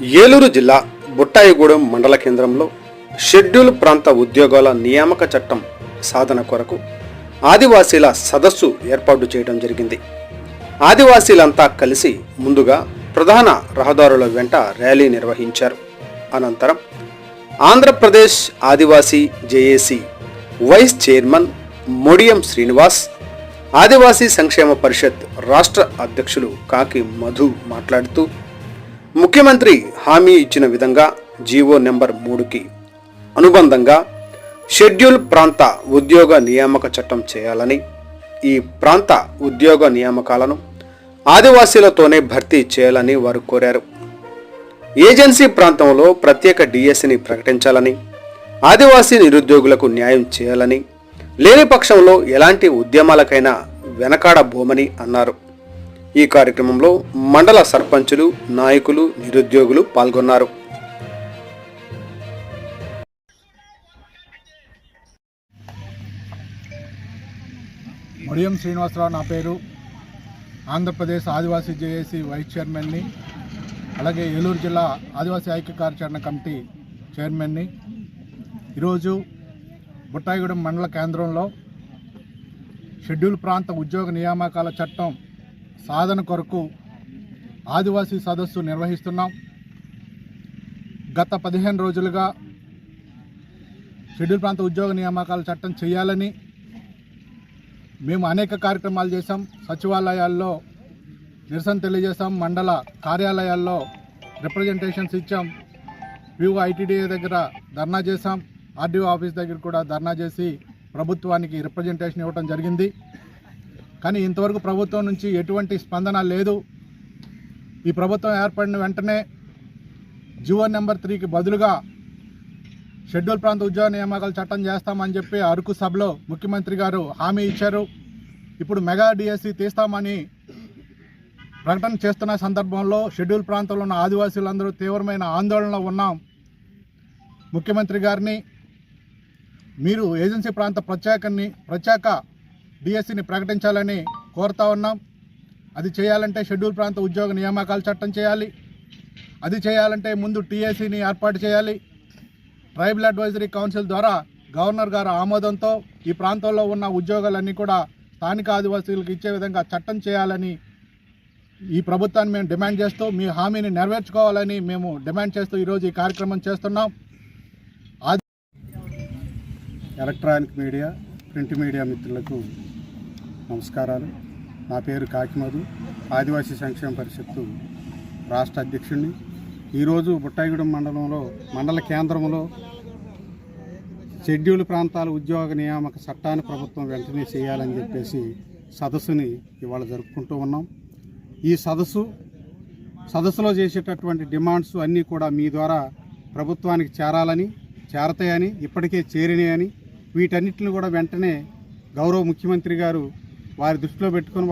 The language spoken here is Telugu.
ఏలూరు జిల్లా బుట్టాయిగూడెం మండల కేంద్రంలో షెడ్యూల్ ప్రాంత ఉద్యోగాల నియామక చట్టం సాధన కొరకు ఆదివాసీల సదస్సు ఏర్పాటు చేయడం జరిగింది. ఆదివాసీలంతా కలిసి ముందుగా ప్రధాన రహదారుల వెంట ర్యాలీ నిర్వహించారు. అనంతరం Andhra Pradesh Adivasi J A C vice chairman Modiyam Srinivas Adivasi సంక్షేమ పరిషత్ రాష్ట్ర అధ్యక్షులు కాకి మధు మాట్లాడుతూ ముఖ్యమంత్రి హామీ ఇచ్చిన విధంగా జీవో నెంబర్ మూడుకి అనుబంధంగా షెడ్యూల్ ప్రాంత ఉద్యోగ నియామక చట్టం చేయాలని ఈ ప్రాంత ఉద్యోగ నియామకాలను ఆదివాసీలతోనే భర్తీ చేయాలని వారు కోరారు. ఏజెన్సీ ప్రాంతంలో ప్రత్యేక డిఎస్సిని ప్రకటించాలని ఆదివాసీ నిరుద్యోగులకు న్యాయం చేయాలని లేని పక్షంలో ఎలాంటి ఉద్యమాలకైనా వెనకాడబోమని అన్నారు. ఈ కార్యక్రమంలో మండల సర్పంచులు నాయకులు నిరుద్యోగులు పాల్గొన్నారు. మడియం శ్రీనివాసరావు నా పేరు. ఆంధ్రప్రదేశ్ ఆదివాసీ జేఏసీ వైస్ చైర్మన్ని అలాగే ఏలూరు జిల్లా ఆదివాసీ ఐక్య కార్యాచరణ కమిటీ చైర్మన్ని. ఈరోజు బుట్టాయిగూడెం మండల కేంద్రంలో షెడ్యూల్ ప్రాంత ఉద్యోగ నియామకాల చట్టం సాధన కొరకు ఆదివాసీ సదస్సు నిర్వహిస్తున్నాం. గత పదిహేను రోజులుగా షెడ్యూల్ ప్రాంత ఉద్యోగ నియామకాల చట్టం చేయాలని మేము అనేక కార్యక్రమాలు చేసాం సచివాలయాల్లో నిరసన తెలియజేశాం. మండల కార్యాలయాల్లో రిప్రజెంటేషన్స్ ఇచ్చాం. వివో ఐటీడీఏ దగ్గర ధర్నా చేసాం ఆర్డీఓ ఆఫీస్ దగ్గర కూడా ధర్నా చేసి ప్రభుత్వానికి రిప్రజెంటేషన్ ఇవ్వడం జరిగింది. కానీ ఇంతవరకు ప్రభుత్వం నుంచి ఎటువంటి స్పందన లేదు. ఈ ప్రభుత్వం ఏర్పడిన వెంటనే జీవో నెంబర్ త్రీకి బదులుగా షెడ్యూల్ ప్రాంత ఉద్యోగ నియామకాల చట్టం చేస్తామని చెప్పి అరకు సభలో ముఖ్యమంత్రి గారు హామీ ఇచ్చారు. ఇప్పుడు మెగా డిఎస్సి తీస్తామని ప్రకటన చేస్తున్న సందర్భంలో షెడ్యూల్ ప్రాంతంలో ఉన్న ఆదివాసీలందరూ తీవ్రమైన ఆందోళనలో ఉన్నాం. ముఖ్యమంత్రి గారిని మీరు ఏజెన్సీ ప్రాంత ప్రత్యేకని ప్రత్యేక డిఎస్సిని ప్రకటించాలని కోరుతా ఉన్నాం. అది చేయాలంటే షెడ్యూల్ ప్రాంత ఉద్యోగ నియామకాల చట్టం చేయాలి. అది చేయాలంటే ముందు టీఎస్సీని ఏర్పాటు చేయాలి. ట్రైబల్ అడ్వైజరీ కౌన్సిల్ ద్వారా గవర్నర్ గారు ఆమోదంతో ఈ ప్రాంతంలో ఉన్న ఉద్యోగాలన్నీ కూడా స్థానిక ఆదివాసీలకు ఇచ్చే విధంగా చట్టం చేయాలని ఈ ప్రభుత్వాన్ని మేము డిమాండ్ చేస్తూ మీ హామీని నెరవేర్చుకోవాలని మేము డిమాండ్ చేస్తూ ఈరోజు ఈ కార్యక్రమం చేస్తున్నాం. ఎలక్ట్రానిక్ మీడియా ప్రింట్ మీడియా మిత్రులకు నమస్కారాలు. నా పేరు కాకిమధు ఆదివాసీ సంక్షేమ పరిషత్తు రాష్ట్ర అధ్యక్షుడిని. ఈరోజు బుట్టాయిగూడెం మండలంలో మండల కేంద్రంలో షెడ్యూల్ ప్రాంతాల ఉద్యోగ నియామక చట్టాన్ని ప్రభుత్వం వెంటనే చేయాలని చెప్పేసి సదస్సుని ఇవాళ జరుపుకుంటూ ఉన్నాం. ఈ సదస్సు సదస్సులో చేసేటటువంటి డిమాండ్స్ అన్నీ కూడా మీ ద్వారా ప్రభుత్వానికి చేరాలని చేరతాయని ఇప్పటికే చేరినాయని వీటన్నిటిని కూడా వెంటనే గౌరవ ముఖ్యమంత్రి గారు వారి దృష్టిలో పెట్టుకొని